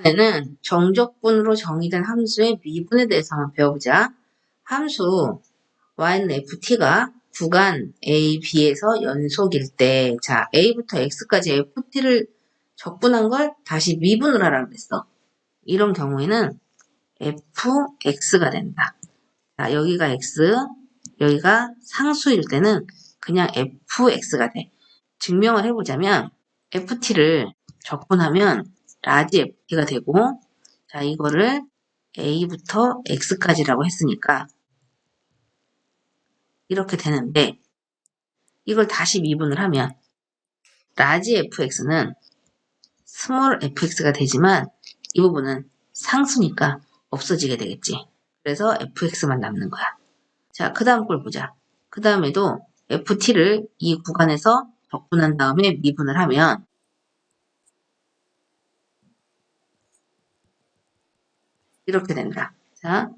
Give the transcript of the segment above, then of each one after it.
이번에는 정적분으로 정의된 함수의 미분에 대해서 한번 배워보자. 함수 yft가 구간 a, b에서 연속일 때, 자, a부터 x까지 ft를 적분한 걸 다시 미분을 하라고 그랬어. 이런 경우에는 fx가 된다. 자, 여기가 x, 여기가 상수일 때는 그냥 fx가 돼. 증명을 해보자면 ft를 적분하면 라지 ft가 되고 자 이거를 a부터 x까지라고 했으니까 이렇게 되는데 이걸 다시 미분을 하면 라지 fx는 스몰 fx가 되지만 이 부분은 상수니까 없어지게 되겠지. 그래서 fx만 남는 거야. 자, 그 다음 걸 보자. 그 다음에도 ft를 이 구간에서 적분한 다음에 미분을 하면 이렇게 된다. 자,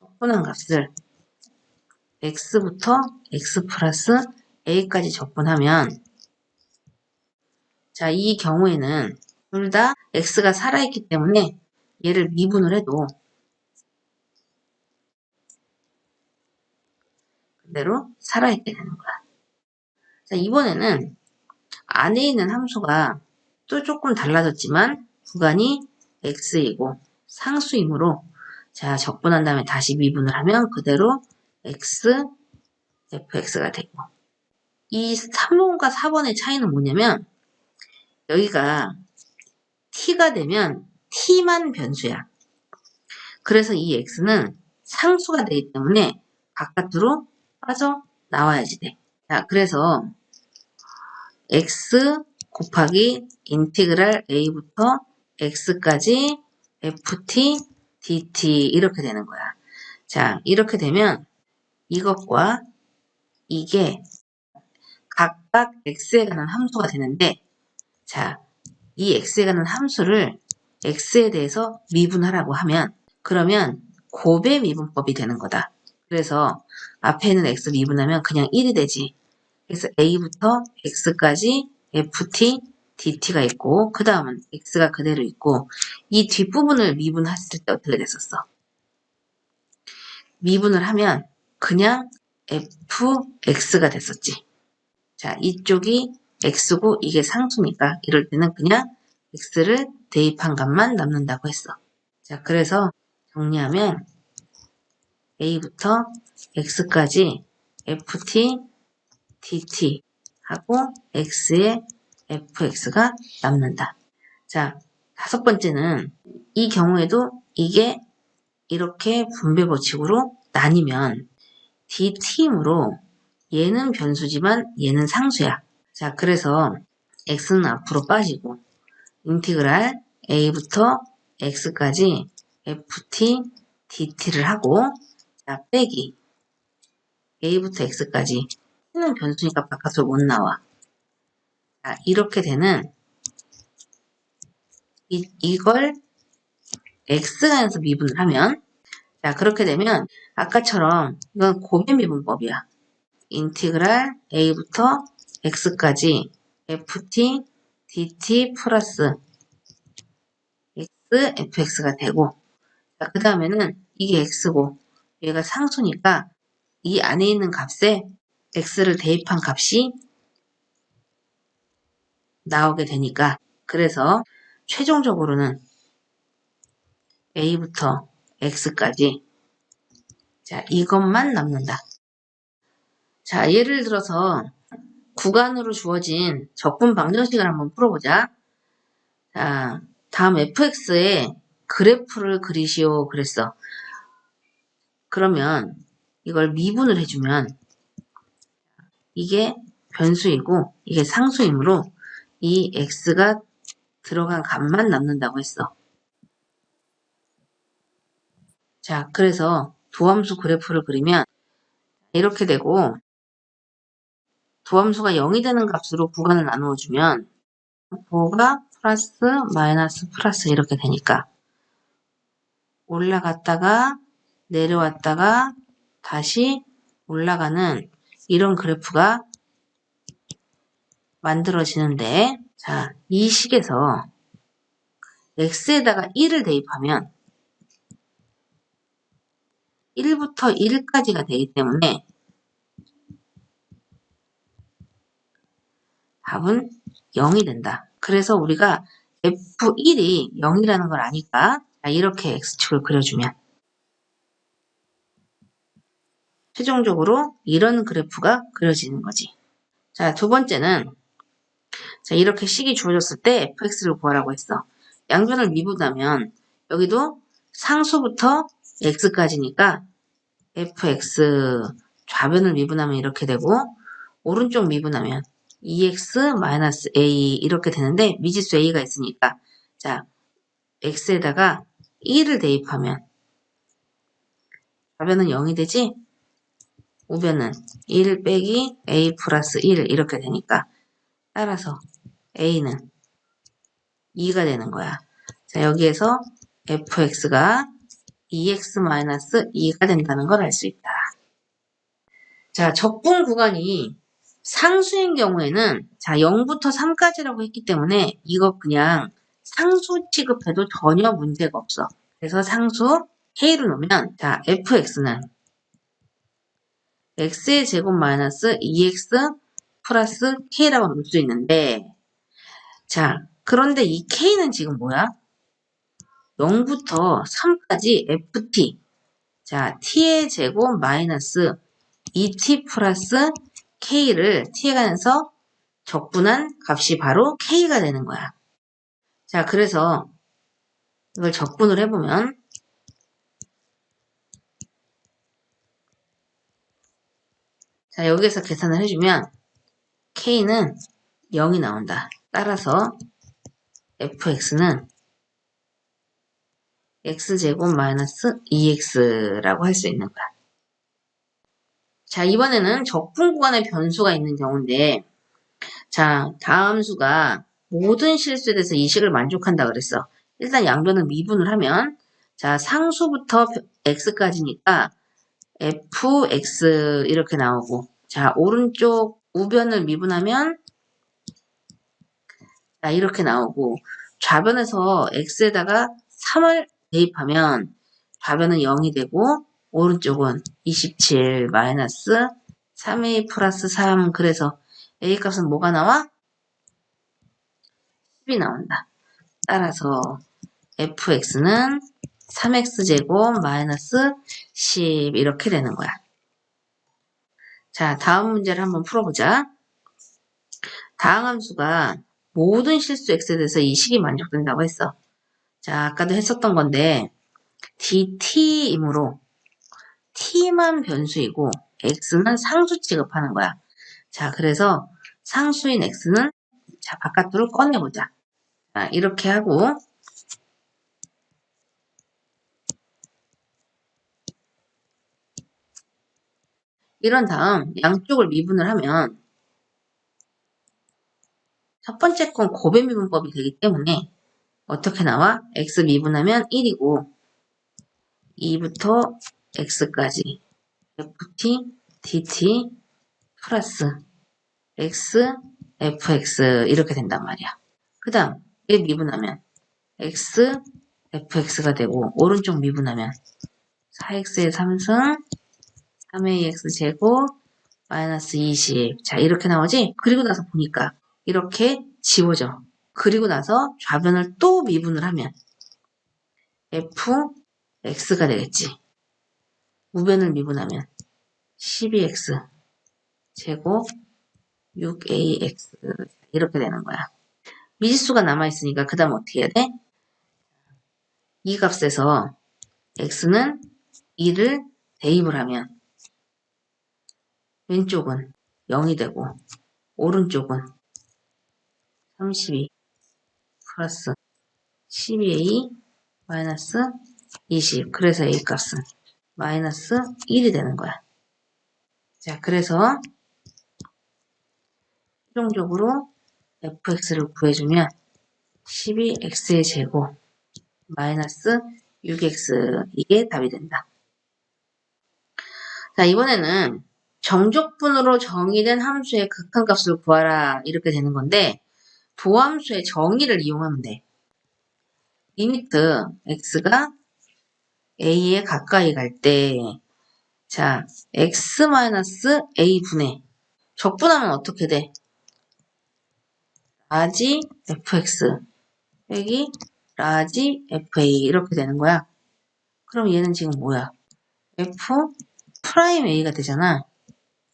적분한 값을 x부터 x 플러스 a까지 적분하면 자, 이 경우에는 둘 다 x가 살아있기 때문에 얘를 미분을 해도 그대로 살아있게 되는 거야. 자, 이번에는 안에 있는 함수가 또 조금 달라졌지만 구간이 x이고 상수이므로 자 적분한 다음에 다시 미분을 하면 그대로 x fx가 되고 이 3번과 4번의 차이는 뭐냐면 여기가 t가 되면 t만 변수야. 그래서 이 x는 상수가 되기 때문에 바깥으로 빠져 나와야지 돼. 자, 그래서 x 곱하기 인티그랄 a부터 x까지 ft dt 이렇게 되는 거야. 자, 이렇게 되면 이것과 이게 각각 x에 관한 함수가 되는데 자, 이 x에 관한 함수를 x에 대해서 미분하라고 하면 그러면 곱의 미분법이 되는 거다. 그래서 앞에 있는 x 미분하면 그냥 1이 되지. 그래서 a부터 x까지 ft dt가 있고 그 다음은 x가 그대로 있고 이 뒷부분을 미분했을 때 어떻게 됐었어? 미분을 하면 그냥 fx가 됐었지. 자, 이쪽이 x고 이게 상수니까 이럴 때는 그냥 x를 대입한 값만 남는다고 했어. 자, 그래서 정리하면 a부터 x까지 ft dt 하고 x의 fx가 남는다. 자, 다섯 번째는 이 경우에도 이게 이렇게 분배 법칙으로 나뉘면 dt이므로 얘는 변수지만 얘는 상수야. 자, 그래서 x는 앞으로 빠지고 인티그랄 a부터 x까지 ft dt를 하고 자, 빼기 a부터 x까지 t는 변수니까 바깥으로 못 나와. 자, 이렇게 되는 이, 이걸 x간에서 미분을 하면 자 그렇게 되면 아까처럼 이건 고배 미분법이야. 인티그랄 a부터 x까지 ft dt 플러스 x fx가 되고 자, 그 다음에는 이게 x고 얘가 상수니까 이 안에 있는 값에 x를 대입한 값이 나오게 되니까 그래서 최종적으로는 a부터 x까지 자 이것만 남는다. 자 예를 들어서 구간으로 주어진 적분 방정식을 한번 풀어보자. 자 다음 fx의 그래프를 그리시오 그랬어. 그러면 이걸 미분을 해주면 이게 변수이고 이게 상수이므로 이 x가 들어간 값만 남는다고 했어. 자, 그래서 도함수 그래프를 그리면 이렇게 되고 도함수가 0이 되는 값으로 구간을 나누어 주면 5가 플러스 마이너스 플러스 이렇게 되니까 올라갔다가 내려왔다가 다시 올라가는 이런 그래프가 만들어지는데 자, 이 식에서 x에다가 1을 대입하면 1부터 1까지가 되기 때문에 답은 0이 된다. 그래서 우리가 F1이 0이라는 걸 아니까 자, 이렇게 X축을 그려주면 최종적으로 이런 그래프가 그려지는 거지. 자, 두 번째는 자, 이렇게 식이 주어졌을 때 fx를 구하라고 했어. 양변을 미분하면 여기도 상수부터 x까지니까 fx 좌변을 미분하면 이렇게 되고 오른쪽 미분하면 2x-a 이렇게 되는데 미지수 a가 있으니까 자 x에다가 1을 대입하면 좌변은 0이 되지 우변은 1 빼기 a 플러스 1 이렇게 되니까 따라서 a는 2가 되는 거야. 자 여기에서 fx가 2x-2가 된다는 걸 알 수 있다. 자 적분 구간이 상수인 경우에는 자 0부터 3까지라고 했기 때문에 이거 그냥 상수 취급해도 전혀 문제가 없어. 그래서 상수 k를 놓으면 자 fx는 x의 제곱 마이너스 2x 플러스 k라고 놓을 수 있는데 자 그런데 이 k는 지금 뭐야? 0부터 3까지 ft 자 t의 제곱 마이너스 2t 플러스 k를 t에 관해서 적분한 값이 바로 k가 되는 거야. 자 그래서 이걸 적분을 해보면 자, 여기서 계산을 해주면 k는 0이 나온다. 따라서 fx는 x제곱 마이너스 2x라고 할 수 있는 거야. 자, 이번에는 적분 구간에 변수가 있는 경우인데 자, 다음 수가 모든 실수에 대해서 이 식을 만족한다 그랬어. 일단 양변을 미분을 하면 자, 상수부터 x까지니까 fx 이렇게 나오고 자 오른쪽 우변을 미분하면 자 이렇게 나오고 좌변에서 x에다가 3을 대입하면 좌변은 0이 되고 오른쪽은 27 마이너스 3a 플러스 3 그래서 a 값은 뭐가 나와? 10이 나온다. 따라서 fx는 3x제곱 마이너스 10 이렇게 되는 거야. 자, 다음 문제를 한번 풀어보자. 다음 함수가 모든 실수 x에 대해서 이 식이 만족된다고 했어. 자, 아까도 했었던 건데 dt이므로 t만 변수이고 x는 상수 취급하는 거야. 자, 그래서 상수인 x는 자, 바깥으로 꺼내보자. 자, 이렇게 하고 이런 다음 양쪽을 미분을 하면 첫 번째 건 고배 미분법이 되기 때문에 어떻게 나와? x 미분하면 1이고 2부터 x까지 ft dt 플러스 x fx 이렇게 된단 말이야. 그 다음 얘 미분하면 x fx가 되고 오른쪽 미분하면 4x의 3승 3ax 제곱 마이너스 20. 자, 이렇게 나오지? 그리고 나서 보니까 이렇게 지워져. 그리고 나서 좌변을 또 미분을 하면 f x가 되겠지. 우변을 미분하면 12x 제곱 6ax 이렇게 되는 거야. 미지수가 남아있으니까 그 다음 어떻게 해야 돼? 이 값에서 x는 2를 대입을 하면 왼쪽은 0이 되고 오른쪽은 32 플러스 12a 마이너스 20 그래서 a 값은 마이너스 1이 되는 거야. 자 그래서 최종적으로 fx를 구해주면 12x의 제곱 마이너스 6x 이게 답이 된다. 자 이번에는 정적분으로 정의된 함수의 극한값을 구하라 이렇게 되는 건데 도함수의 정의를 이용하면 돼. 리미트 x가 a에 가까이 갈 때, 자, x-a 분의 적분하면 어떻게 돼? 라지 fx 빼기 라지 fa 이렇게 되는 거야. 그럼 얘는 지금 뭐야? f 프라임 a가 되잖아.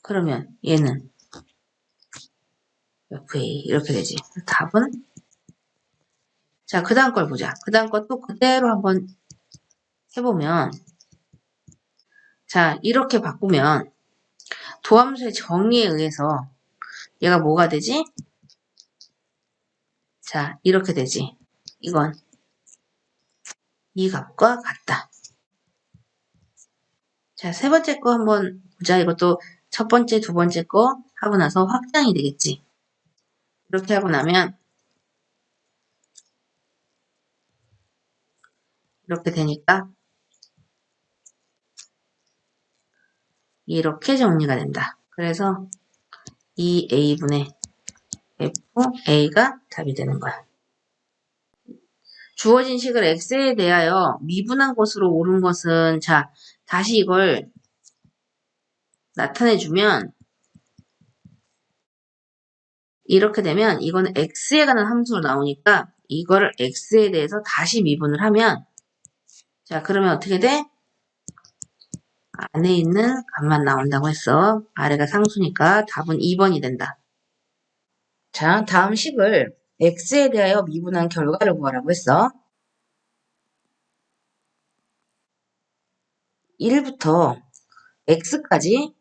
그러면 얘는 fa 이렇게 되지. 답은 자, 그 다음 걸 보자. 그 다음 거또 그대로 한번 해보면 자, 이렇게 바꾸면 도함수의 정의에 의해서 얘가 뭐가 되지? 자, 이렇게 되지. 이건 이 값과 같다. 자, 세 번째 거 한번 보자. 이것도 첫 번째, 두 번째 거 하고 나서 확장이 되겠지. 이렇게 하고 나면 이렇게 되니까 이렇게 정리가 된다. 그래서 2a분의 fa가 답이 되는 거야. 주어진 식을 x에 대하여 미분한 것으로 옳은 것은 자 다시 이걸 나타내주면 이렇게 되면 이거는 x에 관한 함수로 나오니까 이거를 x에 대해서 다시 미분을 하면 자 그러면 어떻게 돼? 안에 있는 값만 나온다고 했어. 아래가 상수니까 답은 2번이 된다. 자, 다음 식을 x에 대하여 미분한 결과를 구하라고 했어. 1부터 x까지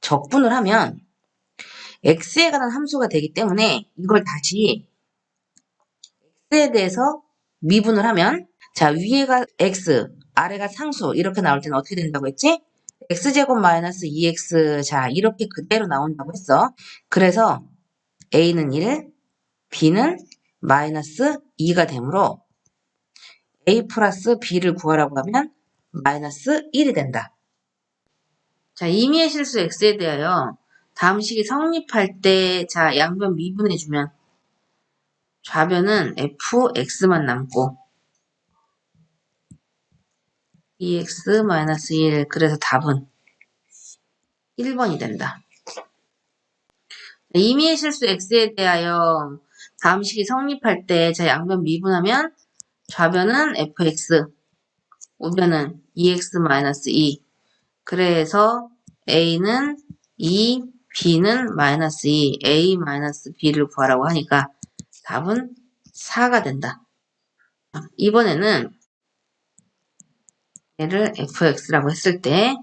적분을 하면 x에 관한 함수가 되기 때문에 이걸 다시 x에 대해서 미분을 하면 자 위에가 x, 아래가 상수 이렇게 나올 때는 어떻게 된다고 했지? x제곱 마이너스 2x 자 이렇게 그대로 나온다고 했어. 그래서 a는 1, b는 마이너스 2가 되므로 a 플러스 b를 구하라고 하면 마이너스 1이 된다. 자 임의의 실수 x에 대하여 다음 식이 성립할 때 자 양변 미분해주면 좌변은 fx만 남고 2x-1 그래서 답은 1번이 된다. 임의의 실수 x에 대하여 다음 식이 성립할 때 자 양변 미분하면 좌변은 fx, 우변은 2x-2 그래서 a는 2, b는 마이너스 2, a 마이너스 b를 구하라고 하니까 답은 4가 된다. 이번에는 얘를 fx라고 했을 때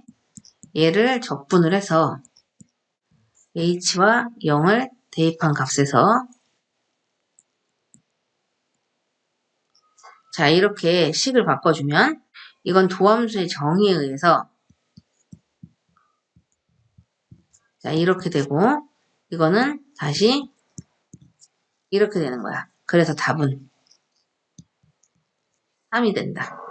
얘를 적분을 해서 h와 0을 대입한 값에서 자 이렇게 식을 바꿔주면 이건 도함수의 정의에 의해서 자 이렇게 되고 이거는 다시 이렇게 되는 거야. 그래서 답은 3이 된다.